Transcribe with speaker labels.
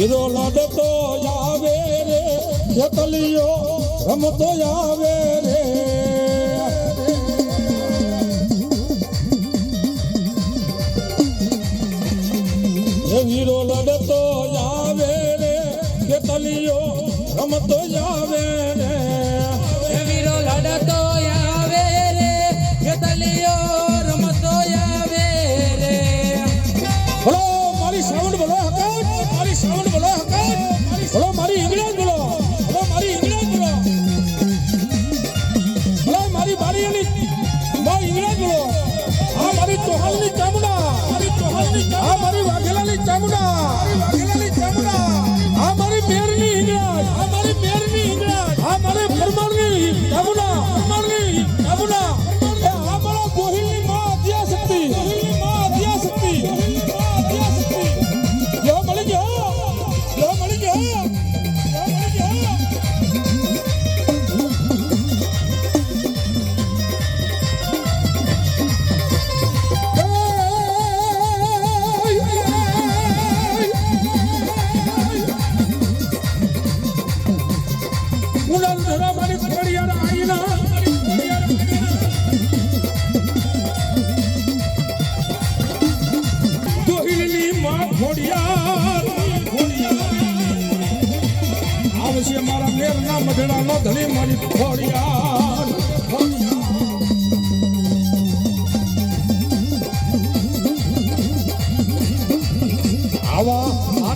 Speaker 1: Hero લાડતો આવે રે, જેતલીઓ રમતો આવે રે.
Speaker 2: હીરો લડતો આવે રે, જેતલીઓ રમતો આવે રે.
Speaker 1: ચૌહાણની ચામુંડા. આ મારી વાઘેલાની ઉડાલ ધરા આવશે મારા મેરના મઢડા નો ધણી મારી ખોડિયા આવા આ